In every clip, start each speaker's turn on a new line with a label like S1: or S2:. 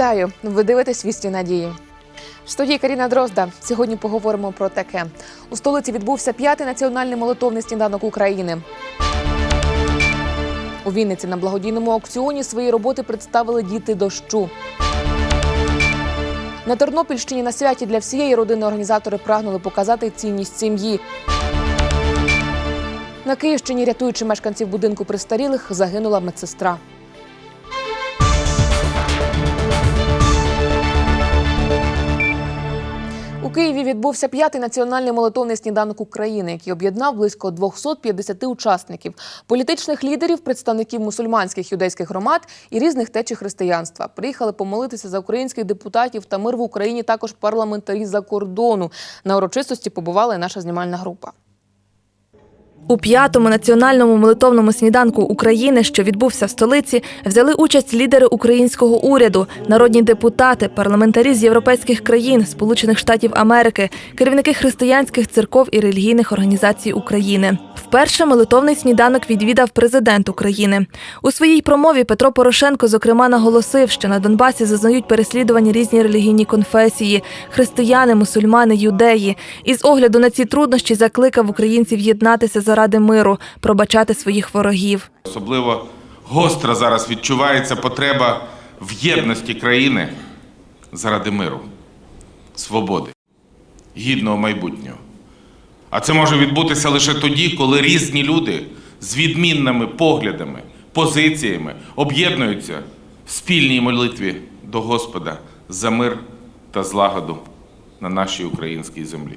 S1: Вітаю! Ви дивитесь вісті надії. В студії Каріна Дрозда. Сьогодні поговоримо про таке. У столиці відбувся п'ятий національний молитовний сніданок України. У Вінниці на благодійному аукціоні свої роботи представили діти дощу. На Тернопільщині на святі для всієї родини організатори прагнули показати цінність сім'ї. На Київщині, рятуючи мешканців будинку престарілих, загинула медсестра. Відбувся п'ятий національний молитовний сніданок України, який об'єднав близько 250 учасників, політичних лідерів, представників мусульманських юдейських громад і різних течій християнства. Приїхали помолитися за українських депутатів та мир в Україні. Також парламентарі за кордону. На урочистості побувала і наша знімальна група.
S2: У п'ятому національному молитовному сніданку України, що відбувся в столиці, взяли участь лідери українського уряду, народні депутати, парламентарі з європейських країн, Сполучених Штатів Америки, керівники християнських церков і релігійних організацій України. Вперше молитовний сніданок відвідав президент України. У своїй промові Петро Порошенко зокрема наголосив, що на Донбасі зазнають переслідування різні релігійні конфесії християни, мусульмани, юдеї. І з огляду на ці труднощі закликав українців єднатися заради миру, пробачати своїх ворогів.
S3: Особливо гостро зараз відчувається потреба в єдності країни заради миру, свободи, гідного майбутнього. А це може відбутися лише тоді, коли різні люди з відмінними поглядами, позиціями об'єднуються в спільній молитві до Господа за мир та злагоду на нашій українській землі.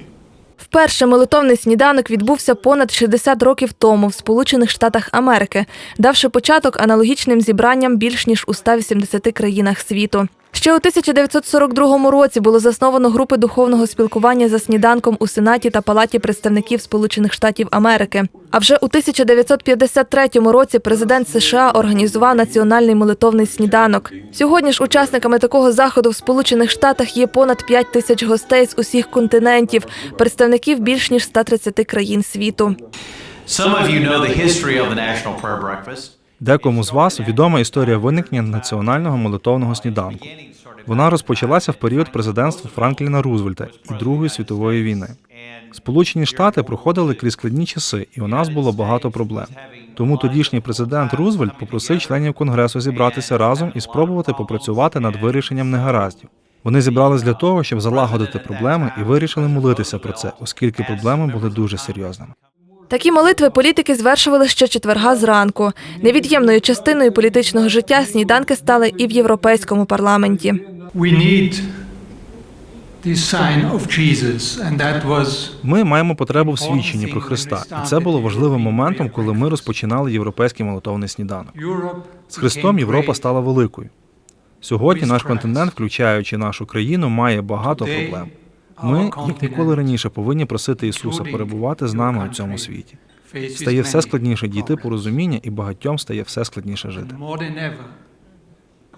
S2: Вперше молитовний сніданок відбувся понад 60 років тому в Сполучених Штатах Америки, давши початок аналогічним зібранням більш ніж у 180 країнах світу. Ще у 1942 році було засновано групи духовного спілкування за сніданком у Сенаті та Палаті представників Сполучених Штатів Америки. А вже у 1953 році президент США організував національний молитовний сніданок. Сьогодні ж учасниками такого заходу в Сполучених Штатах є понад 5 тисяч гостей з усіх континентів, представників більш ніж 130 країн світу.
S4: Декому з вас відома історія виникнення національного молитовного сніданку. Вона розпочалася в період президентства Франкліна Рузвельта і Другої світової війни. Сполучені Штати проходили крізь складні часи, і у нас було багато проблем. Тому тодішній президент Рузвельт попросив членів конгресу зібратися разом і спробувати попрацювати над вирішенням негараздів. Вони зібрались для того, щоб залагодити проблеми, і вирішили молитися про це, оскільки проблеми були дуже серйозними.
S2: Такі молитви політики звершували ще четверга зранку. Невід'ємною частиною політичного життя сніданки стали і в європейському парламенті.
S4: Ми маємо потребу в свідченні про Христа, і це було важливим моментом, коли ми розпочинали європейський молитовний сніданок. З Христом Європа стала великою. Сьогодні наш континент, включаючи нашу країну, має багато проблем. Ми, як ніколи раніше, повинні просити Ісуса перебувати з нами у цьому світі. Стає все складніше дійти порозуміння, і багатьом стає все складніше жити.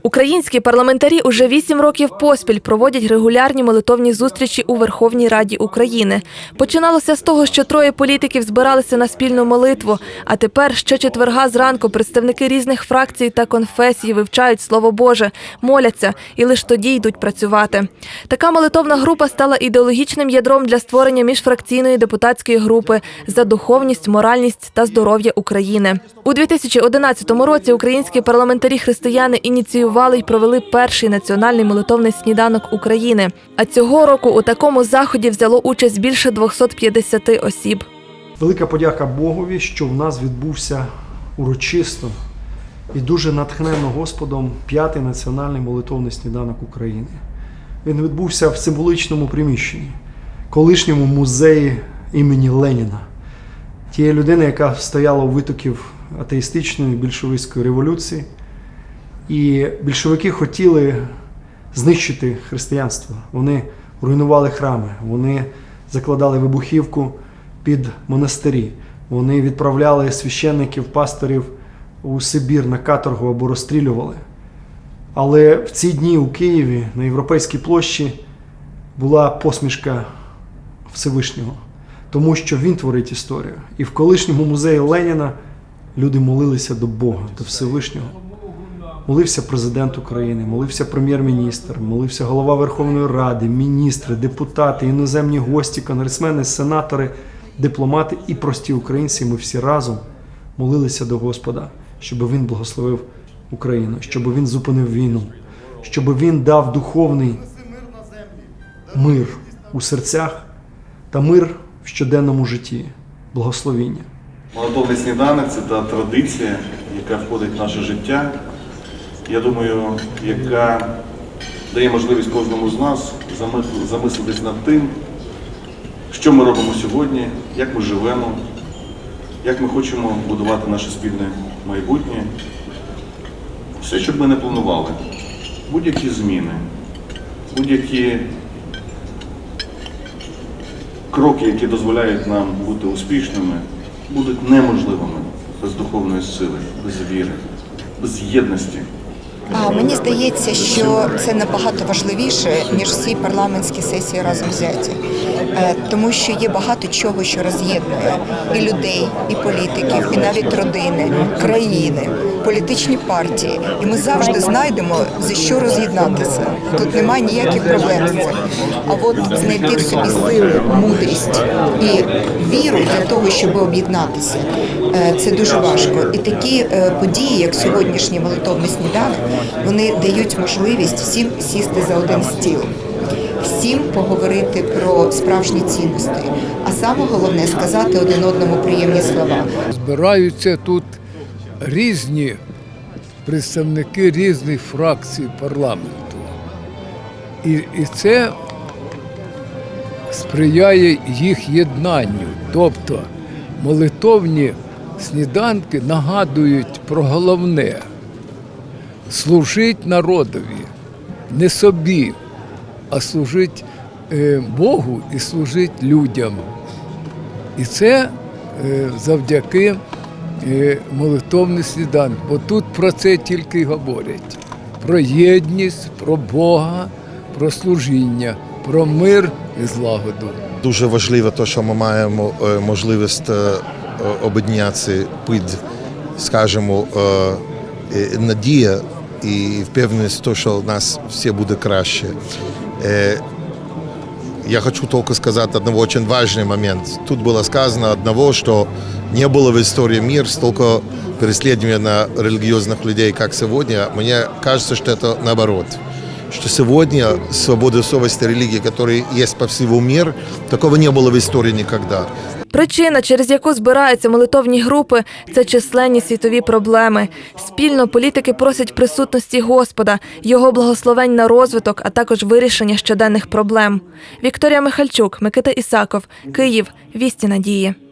S2: Українські парламентарі уже вісім років поспіль проводять регулярні молитовні зустрічі у Верховній Раді України. Починалося з того, що троє політиків збиралися на спільну молитву. А тепер щочетверга зранку представники різних фракцій та конфесій вивчають слово Боже, моляться і лише тоді йдуть працювати. Така молитовна група стала ідеологічним ядром для створення міжфракційної депутатської групи за духовність, моральність та здоров'я України. У 2011 році українські парламентарі-християни ініціювали й провели перший національний молитовний сніданок України. А цього року у такому заході взяло участь більше 250 осіб.
S5: Велика подяка Богові, що в нас відбувся урочисто і дуже натхненно Господом п'ятий національний молитовний сніданок України. Він відбувся в символичному приміщенні, колишньому музеї імені Леніна, тієї людини, яка стояла у витоків атеїстичної більшовицької революції. І більшовики хотіли знищити християнство. Вони руйнували храми, вони закладали вибухівку під монастирі. Вони відправляли священників, пасторів у Сибір на каторгу або розстрілювали. Але в ці дні у Києві на Європейській площі була посмішка Всевишнього, тому що він творить історію. І в колишньому музеї Леніна люди молилися до Бога, до Всевишнього. Молився президент України, молився прем'єр-міністр, молився голова Верховної Ради, міністри, депутати, іноземні гості, конгресмени, сенатори, дипломати і прості українці. Ми всі разом молилися до Господа, щоб він благословив Україну, щоб він зупинив війну, щоб він дав духовний мир у серцях та мир в щоденному житті, благословіння.
S6: Молотовний сніданок це та традиція, яка входить в наше життя. Я думаю, яка дає можливість кожному з нас замислитись над тим, що ми робимо сьогодні, як ми живемо, як ми хочемо будувати наше спільне майбутнє. Все, що б ми не планували, будь-які зміни, будь-які кроки, які дозволяють нам бути успішними, будуть неможливими без духовної сили, без віри, без єдності.
S7: А мені здається, що це набагато важливіше ніж всі парламентські сесії разом взяті, Е, тому що є багато чого, що роз'єднує і людей, і політиків, і навіть родини, країни, політичні партії. І ми завжди знайдемо за що роз'єднатися. Тут немає ніяких проблем з цим. А от знайти в собі сили, мудрість і віру для того, щоб об'єднатися, е, це дуже важко. І такі е, події, як сьогоднішній молитовний сніданок, вони дають можливість всім сісти за один стіл, всім поговорити про справжні цінності, а саме головне сказати один одному приємні слова.
S8: Збираються тут різні представники різних фракцій парламенту. І, і це сприяє їх єднанню. Тобто молитовні сніданки нагадують про головне служить народові, не собі, а служить е, Богу і служить людям. І це е, завдяки е, молитовний сніданок. Бо тут про це тільки говорять: про єдність, про Бога, про служіння, про мир і злагоду.
S9: Дуже важливо те, що ми маємо можливість об'єднатися під, скажімо, надія і впевненість, в те, що у нас все буде краще. Е, Я хочу только сказать одного очень важный момент. Тут было сказано одного, что не было в истории мира столько преследования на религиозных людей, как сегодня. Мне кажется, что это наоборот. Что сегодня свобода совести религии, которая есть по всему миру, такого не было в истории никогда.
S2: Причина, через яку збираються молитовні групи, це численні світові проблеми. Спільно політики просять присутності Господа, його благословень на розвиток, а також вирішення щоденних проблем. Вікторія Михальчук, Микита Ісаков, Київ. Вісті надії.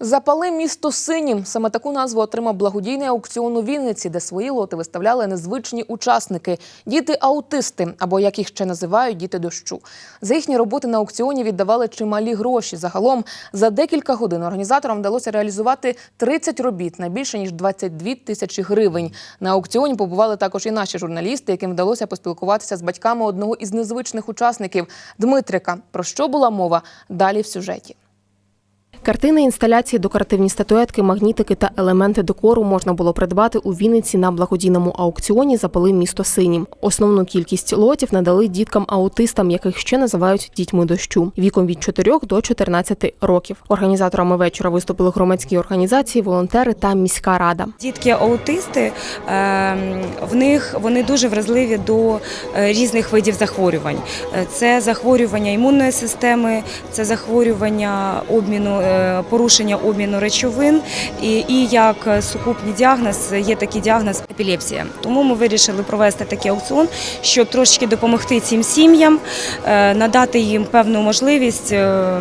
S1: Запали місто синім. Саме таку назву отримав благодійний аукціон у Вінниці, де свої лоти виставляли незвичні учасники діти-аутисти, або як їх ще називають, діти дощу. За їхні роботи на аукціоні віддавали чималі гроші. Загалом за декілька годин організаторам вдалося реалізувати 30 робіт на більше ніж 22 тисячі гривень. На аукціоні побували також і наші журналісти, яким вдалося поспілкуватися з батьками одного із незвичних учасників Дмитрика. Про що була мова далі в сюжеті.
S10: Картини, інсталяції, декоративні статуетки, магнітики та елементи декору можна було придбати у Вінниці на благодійному аукціоні «Запали місто синім. Основну кількість лотів надали діткам-аутистам, яких ще називають дітьми дощу, віком від 4 до 14 років. Організаторами вечора виступили громадські організації, волонтери та міська рада.
S11: Дітки аутисти ем, в них вони дуже вразливі до е, різних видів захворювань. Е, Це захворювання імунної системи, це захворювання обміну е, порушення обміну речовин. І, і як сукупний діагноз є такий діагноз епілепсія. Тому ми вирішили провести такий аукціон, щоб трошки допомогти цим сім'ям, е, надати їм певну можливість е,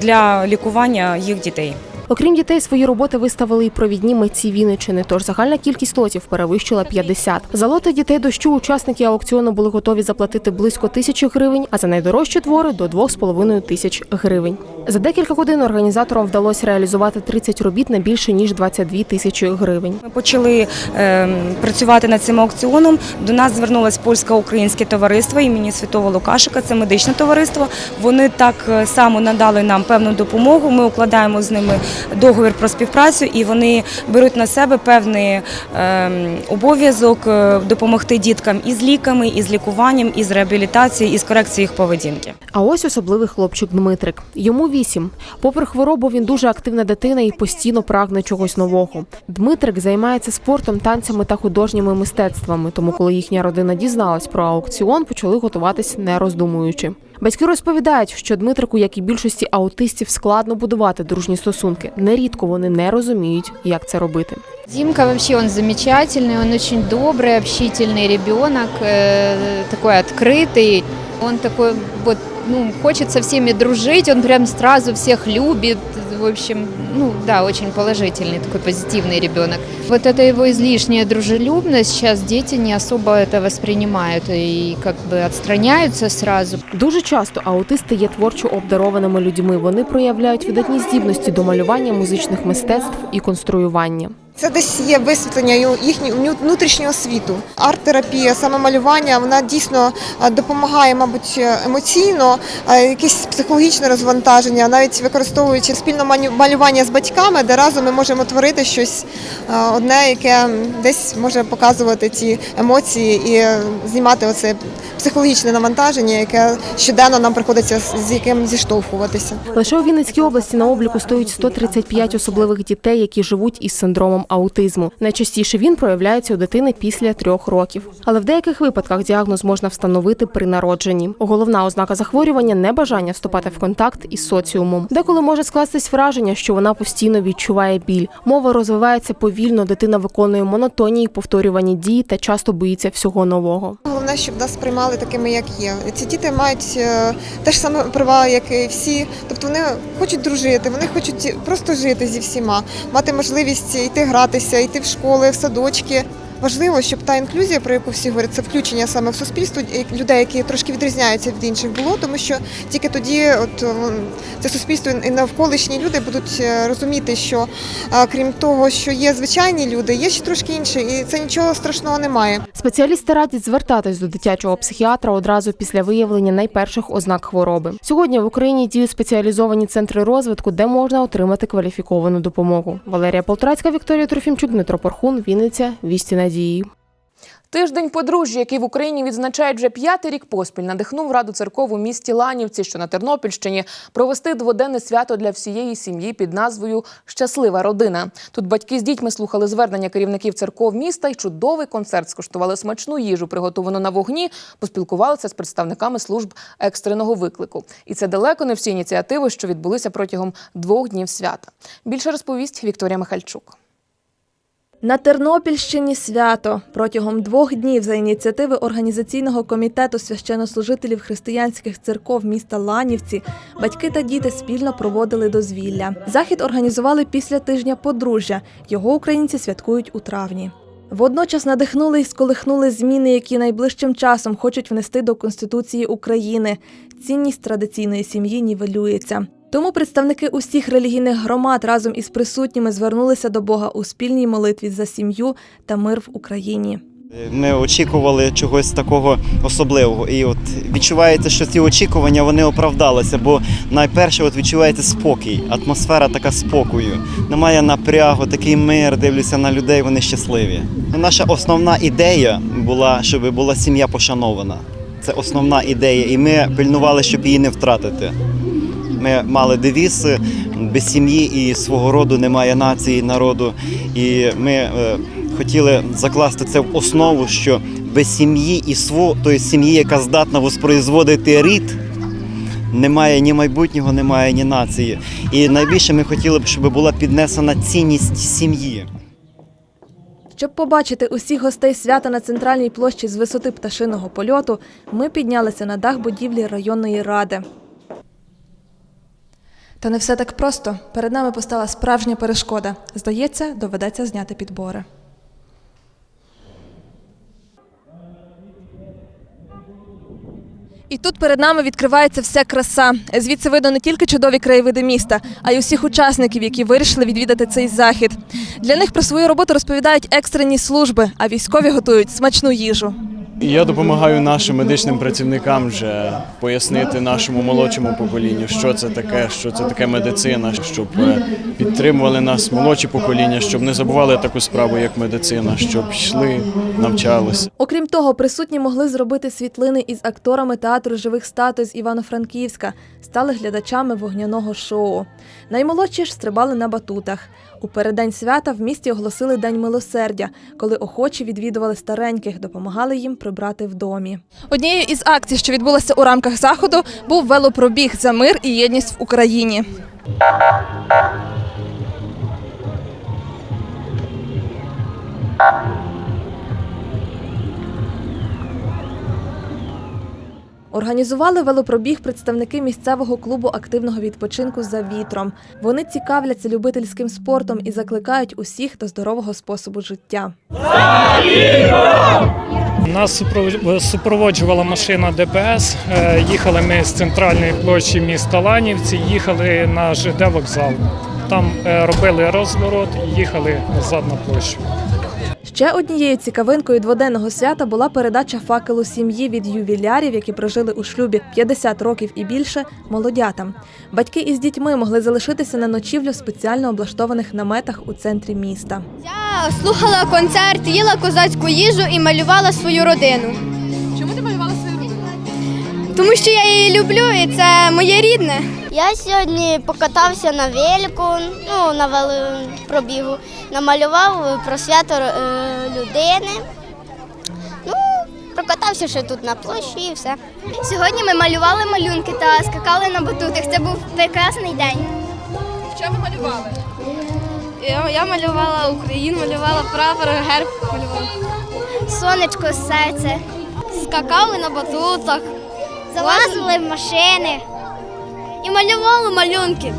S11: для лікування їх дітей.
S10: Окрім дітей, свої роботи виставили і провідні митці Вінниччини, тож загальна кількість лотів перевищила 50. За лоти дітей дощу учасники аукціону були готові заплатити близько тисячі гривень, а за найдорожчі твори до 2,5 тисяч гривень. За декілька годин організаторам вдалося реалізувати 30 робіт на більше ніж 22 тисячі гривень.
S11: Ми почали е, працювати над цим аукціоном. До нас звернулось польсько-українське товариство імені Святого Лукашика. Це медичне товариство. Вони так е, само надали нам певну допомогу. Ми укладаємо з ними договір про співпрацю, і вони беруть на себе певний ем, обов'язок е, допомогти діткам із ліками, із лікуванням, із реабілітацією, із корекцією їх поведінки.
S10: А ось особливий хлопчик Дмитрик. Йому вісім. Попри хворобу, він дуже активна дитина і постійно прагне чогось нового. Дмитрик займається спортом, танцями та художніми мистецтвами. Тому, коли їхня родина дізналась про аукціон, почали готуватись не роздумуючи. Батьки розповідають, що Дмитрику, як і більшості аутистів, складно будувати дружні стосунки. Нерідко вони не розуміють, як це робити.
S12: Димка вообще он замечательный, он очень добрый, общительный ребенок, э, такой открытый. Он такой вот, ну, хочет со всеми дружить, он прям сразу всех любит. В общем, ну да, очень положительный, такой позитивный ребенок. Вот это его излишняя дружелюбность, сейчас дети не особо это воспринимают и как бы отстраняются сразу.
S10: Дуже часто аутисти є творчо обдарованими людьми. Вони проявляють видатні здібності до малювання музичних мистецтв і конструювання.
S13: Це десь є висвітлення їхнього внутрішнього світу. Арт-терапія, саме малювання, вона дійсно е, допомагає, мабуть, емоційно, е, якесь психологічне розвантаження, навіть використовуючи спільне малювання з батьками, де разом ми можемо творити щось е, одне, яке десь може показувати ці емоції і знімати оце психологічне навантаження, яке щоденно нам приходиться з яким зіштовхуватися.
S10: Лише у Вінницькій області на обліку стоїть 135 особливих дітей, які живуть із синдромом аутизму. Найчастіше він проявляється у дитини після трьох років. Але в деяких випадках діагноз можна встановити при народженні. Головна ознака захворювання небажання вступати в контакт із соціумом. Деколи може скластись враження, що вона постійно відчуває біль. Мова розвивається повільно, дитина виконує монотонні повторювані дії та часто боїться всього нового.
S13: Головне, щоб нас приймали такими, як є. Ці діти мають е, те ж саме права, як і всі. Тобто вони хочуть дружити, вони хочуть просто жити зі всіма, мати можливість йти гратися, йти в школи, в садочки. Важливо, щоб та інклюзія, про яку всі говорять, це включення саме в суспільство людей, які трошки відрізняються від інших, було, тому що тільки тоді, от е, це суспільство і навколишні люди будуть е, розуміти, що е, крім того, що є звичайні люди, є ще трошки інші, і це нічого страшного немає.
S10: Спеціалісти радять звертатись до дитячого психіатра одразу після виявлення найперших ознак хвороби. Сьогодні в Україні діють спеціалізовані центри розвитку, де можна отримати кваліфіковану допомогу. Валерія Полтрацька, Вікторія Трофімчук, Дмитро Порхун, Вінниця, Вісті надії.
S1: Тиждень подружжя, який в Україні відзначають вже п'ятий рік поспіль, надихнув раду церков у місті Ланівці, що на Тернопільщині, провести дводенне свято для всієї сім'ї під назвою Щаслива родина. Тут батьки з дітьми слухали звернення керівників церков міста й чудовий концерт. Скуштували смачну їжу, приготовану на вогні, поспілкувалися з представниками служб екстреного виклику. І це далеко не всі ініціативи, що відбулися протягом двох днів свята. Більше розповість Вікторія Михальчук.
S2: На Тернопільщині свято протягом двох днів за ініціативи організаційного комітету священнослужителів християнських церков міста Ланівці батьки та діти спільно проводили дозвілля. Захід організували після тижня подружжя. Його українці святкують у травні. Водночас надихнули і сколихнули зміни, які найближчим часом хочуть внести до Конституції України. Цінність традиційної сім'ї нівелюється. Тому представники усіх релігійних громад разом із присутніми звернулися до Бога у спільній молитві за сім'ю та мир в Україні.
S14: Ми очікували чогось такого особливого, і от відчувається, що ці очікування вони оправдалися, бо найперше от відчувається спокій, атмосфера така спокою. Немає напрягу, такий мир, дивлюся на людей, вони щасливі. Наша основна ідея була, щоб була сім'я пошанована. Це основна ідея, і ми пильнували, щоб її не втратити. Ми мали девіз без сім'ї і свого роду немає нації, народу. І ми е, хотіли закласти це в основу, що без сім'ї і сво, тобто сім'ї, яка здатна воспроизводити рід, немає ні майбутнього, немає ні нації. І найбільше ми хотіли б, щоб була піднесена цінність сім'ї.
S2: Щоб побачити усіх гостей свята на центральній площі з висоти пташиного польоту, ми піднялися на дах будівлі районної ради. Та не все так просто. Перед нами постала справжня перешкода. Здається, доведеться зняти підбори. І тут перед нами відкривається вся краса. Звідси видно не тільки чудові краєвиди міста, а й усіх учасників, які вирішили відвідати цей захід. Для них про свою роботу розповідають екстрені служби, а військові готують смачну їжу.
S15: Я допомагаю нашим медичним працівникам вже пояснити нашому молодшому поколінню, що це таке, що це таке медицина, щоб е, підтримували нас молодші покоління, щоб не забували таку справу, як медицина, щоб йшли, навчалися.
S2: Окрім того, присутні могли зробити світлини із акторами театру живих статуй з Івано-Франківська, стали глядачами вогняного шоу. Наймолодші ж стрибали на батутах. У передень свята в місті оголосили День милосердя, коли охочі відвідували стареньких, допомагали їм прибрати в домі. Однією із акцій, що відбулася у рамках заходу, був велопробіг за мир і єдність в Україні. Організували велопробіг представники місцевого клубу активного відпочинку за вітром. Вони цікавляться любительським спортом і закликають усіх до здорового способу життя.
S16: Нас супроводжу- супроводжувала машина ДПС. Е, Їхали ми з центральної площі міста Ланівці, їхали на ЖД вокзал. Там е, робили розворот і їхали назад на площу.
S2: Ще однією цікавинкою дводенного свята була передача факелу сім'ї від ювілярів, які прожили у шлюбі 50 років і більше молодятам. Батьки із дітьми могли залишитися на ночівлю в спеціально облаштованих наметах у центрі міста.
S17: Я слухала концерт, їла козацьку їжу і малювала свою родину. Тому що я її люблю і це моє рідне.
S18: Я сьогодні покатався на велику, ну на велопробігу, намалював про свято е, людини. Ну, прокатався ще тут на площі і все.
S17: Сьогодні ми малювали малюнки та скакали на батутах. Це був прекрасний день.
S2: Що ви малювали?
S17: Я, я малювала Україну, малювала прапор, герб малювала. Сонечко, серце. Скакали на батутах, залазили в машини і малювали малюнки.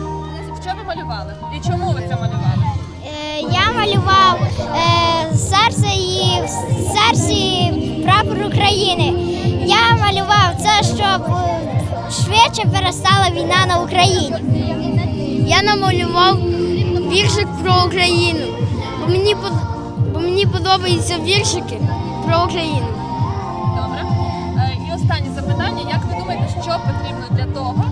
S2: Що ви малювали? І чому ви це малювали?
S18: Е, Я малював е, серце і в серці прапор України. Я малював це, щоб швидше перестала війна на Україні.
S17: Я намалював віршик про Україну. Бо мені, бо мені подобаються віршики про Україну.
S2: Запитання: як ви думаєте, що потрібно для того,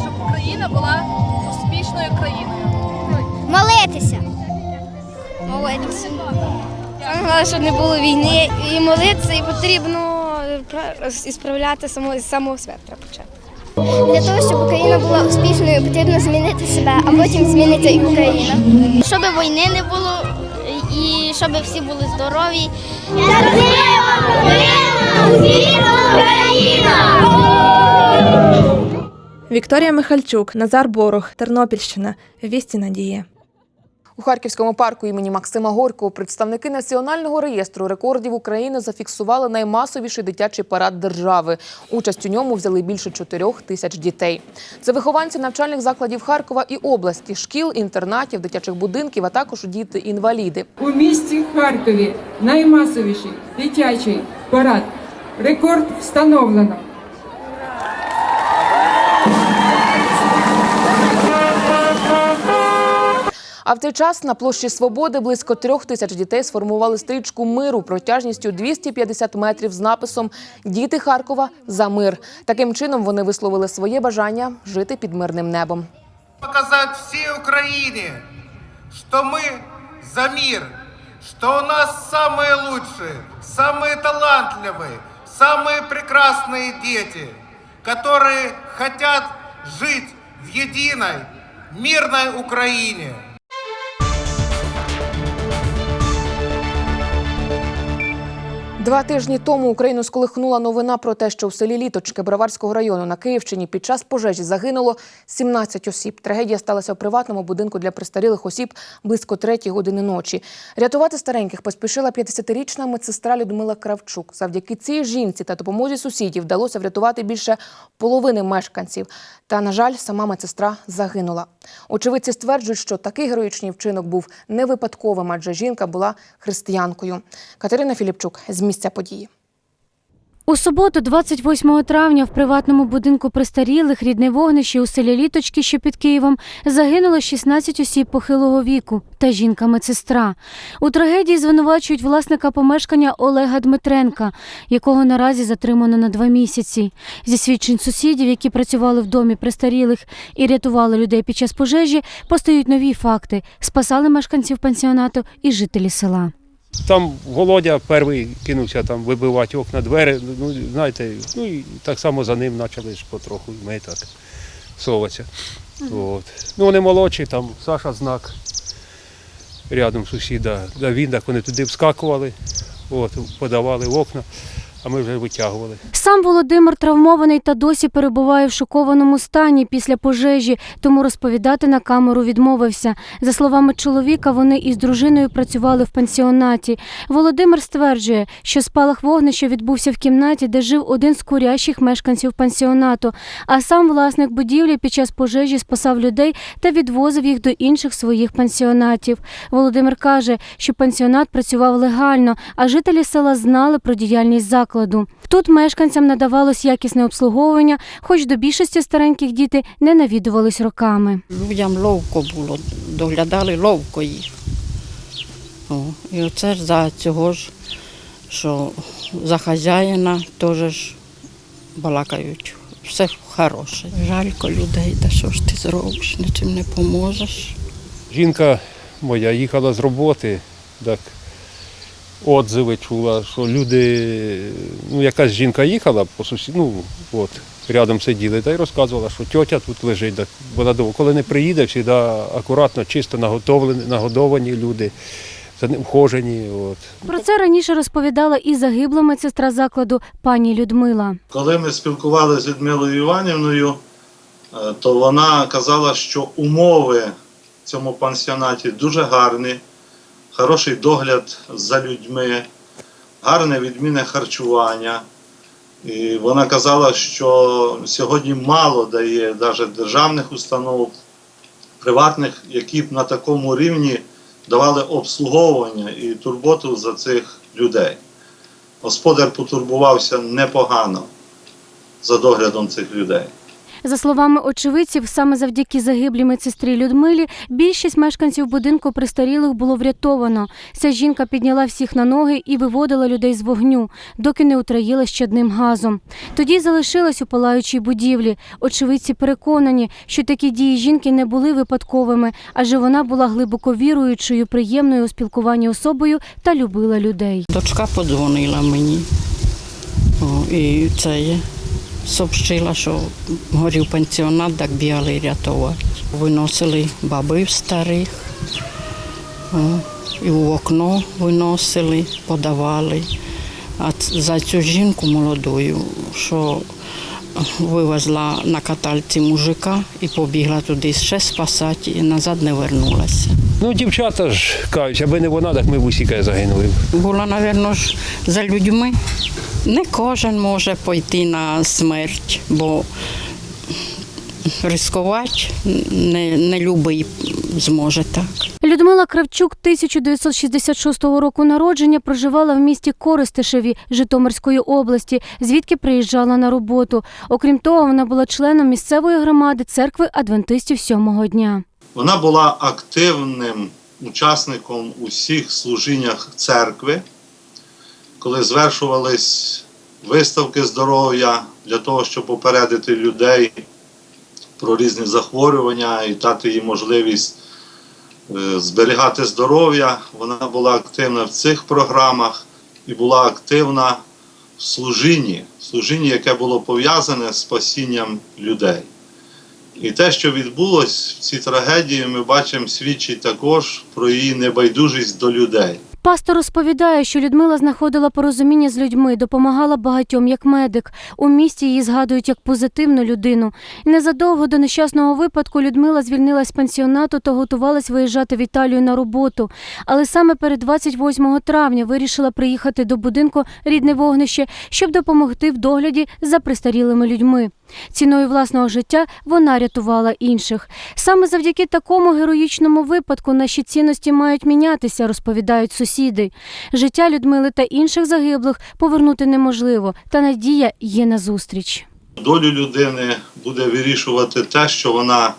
S2: щоб Україна була успішною країною?
S18: Молитися.
S17: Молитися. Саме головне, щоб не було війни і молитися, і потрібно пра- справляти самого, з самого себе треба почати.
S18: Для того, щоб Україна була успішною, потрібно змінити себе, а потім зміниться і Україна. Щоб війни не було і щоб всі були здорові.
S2: Вікторія Михальчук, Назар Борох, Тернопільщина. Вісті Надії.
S1: У Харківському парку імені Максима Горького представники Національного реєстру рекордів України зафіксували наймасовіший дитячий парад держави. Участь у ньому взяли більше чотирьох тисяч дітей. Це вихованці навчальних закладів Харкова і області, шкіл, інтернатів, дитячих будинків, а також діти-інваліди.
S19: У місті Харкові наймасовіший дитячий парад. Рекорд встановлено.
S1: А в цей час на площі Свободи близько трьох тисяч дітей сформували стрічку миру протяжністю 250 метрів з написом Діти Харкова за мир. Таким чином вони висловили своє бажання жити під мирним небом.
S20: показать всей Украине, что мы за мир, что у нас самые лучшие, самые талантливые, самые прекрасные дети, которые хотят жить в единой, мирной Украине.
S1: Два тижні тому Україну сколихнула новина про те, що в селі Літочки Броварського району на Київщині під час пожежі загинуло 17 осіб. Трагедія сталася у приватному будинку для престарілих осіб близько третій години ночі. Рятувати стареньких поспішила 50-річна медсестра Людмила Кравчук. Завдяки цій жінці та допомозі сусідів вдалося врятувати більше половини мешканців. Та, на жаль, сама медсестра загинула. Очевидці стверджують, що такий героїчний вчинок був не випадковим, адже жінка була християнкою. Катерина Філіпчук з місця події.
S21: У суботу, 28 травня, в приватному будинку престарілих рідне вогнище у селі Літочки, що під Києвом, загинуло 16 осіб похилого віку та жінка-медсестра. У трагедії звинувачують власника помешкання Олега Дмитренка, якого наразі затримано на два місяці. Зі свідчень сусідів, які працювали в домі престарілих і рятували людей під час пожежі, постають нові факти: спасали мешканців пансіонату і жителі села.
S22: Там Володя перший кинувся там вибивати окна, двері. Ну, знаєте, ну і так само за ним почали ж потроху і ми так соватися. От. Ну, вони молодші, там Саша знак рядом сусіда, він так вони туди вскакували, от, подавали в окна, а ми вже витягували.
S21: Сам Володимир травмований та досі перебуває в шокованому стані після пожежі, тому розповідати на камеру відмовився. За словами чоловіка, вони із дружиною працювали в пансіонаті. Володимир стверджує, що спалах вогнища відбувся в кімнаті, де жив один з курящих мешканців пансіонату. А сам власник будівлі під час пожежі спасав людей та відвозив їх до інших своїх пансіонатів. Володимир каже, що пансіонат працював легально, а жителі села знали про діяльність закладу. Тут мешканцям надавалось якісне обслуговування, хоч до більшості стареньких діти не навідувались роками.
S23: Людям ловко було, доглядали ловко їх. О, і оце ж за цього ж, що за хазяїна теж ж балакають. Все хороше. Жалько людей, та що ж ти зробиш, нічим не поможеш.
S22: Жінка моя їхала з роботи, так отзиви чула, що люди, ну якась жінка їхала по сусід, ну от, рядом сиділи та й розказувала, що тьотя тут лежить. Так, вона думала, коли не приїде, завжди акуратно, чисто наготовлені, нагодовані люди, вхожені. От.
S21: Про це раніше розповідала і загибла медсестра закладу пані Людмила.
S24: Коли ми спілкувалися з Людмилою Іванівною, е, то вона казала, що умови в цьому пансіонаті дуже гарні, хороший догляд за людьми, гарне відмінне харчування. І вона казала, що сьогодні мало дає навіть державних установ, приватних, які б на такому рівні давали обслуговування і турботу за цих людей. Господар потурбувався непогано за доглядом цих людей.
S21: За словами очевидців, саме завдяки загиблій медсестрі Людмилі більшість мешканців будинку престарілих було врятовано. Ця жінка підняла всіх на ноги і виводила людей з вогню, доки не отруїла щодним газом. Тоді залишилась у палаючій будівлі. Очевидці переконані, що такі дії жінки не були випадковими, адже вона була глибоко віруючою, приємною у спілкуванні особою та любила людей.
S23: Дочка подзвонила мені. О, і це є. Сообщила, що горів пансіонат, так бігали рятувати. Виносили баби старих, і в окно виносили, подавали. А за цю жінку молодою, що вивезла на катальці мужика і побігла туди ще спасати, і назад не вернулася.
S22: Ну, дівчата ж кажуть, аби не вона, так ми в усі загинули.
S23: Була, мабуть, ж за людьми. Не кожен може пойти на смерть, бо ризикувати не, не любий зможе так.
S21: Людмила Кравчук 1966 року народження проживала в місті Користишеві Житомирської області, звідки приїжджала на роботу. Окрім того, вона була членом місцевої громади церкви адвентистів сьомого дня.
S24: Вона була активним учасником у всіх служіннях церкви, коли звершувались виставки здоров'я для того, щоб попередити людей про різні захворювання і дати їм можливість е, зберігати здоров'я. Вона була активна в цих програмах і була активна в служінні, в служінні, яке було пов'язане з спасінням людей. І те, що відбулось в цій трагедії, ми бачимо, свідчить також про її небайдужість до людей.
S21: Пастор розповідає, що Людмила знаходила порозуміння з людьми, допомагала багатьом як медик. У місті її згадують як позитивну людину. Незадовго до нещасного випадку Людмила звільнилась з пансіонату та готувалась виїжджати в Італію на роботу. Але саме перед 28 травня вирішила приїхати до будинку рідне вогнище, щоб допомогти в догляді за престарілими людьми. Ціною власного життя вона рятувала інших. Саме завдяки такому героїчному випадку наші цінності мають мінятися, розповідають сусіди. Життя Людмили та інших загиблих повернути неможливо, та надія є назустріч.
S24: Долю людини буде вирішувати те, що вона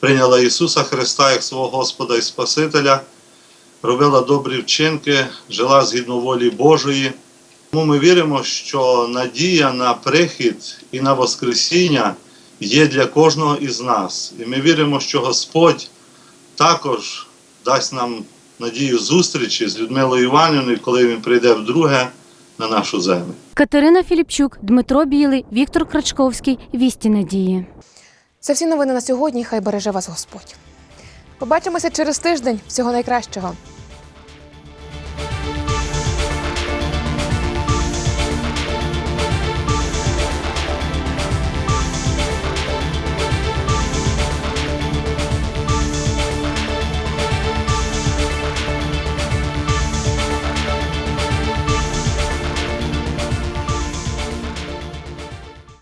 S24: прийняла Ісуса Христа як свого Господа і Спасителя, робила добрі вчинки, жила згідно волі Божої. Тому ми віримо, що надія на прихід і на Воскресіння є для кожного із нас. І ми віримо, що Господь також дасть нам надію зустрічі з Людмилою Іванівною, коли він прийде вдруге на нашу землю.
S21: Катерина Філіпчук, Дмитро Білий, Віктор Крачковський. Вісті надії.
S1: Це всі новини на сьогодні. Хай береже вас Господь. Побачимося через тиждень. Всього найкращого.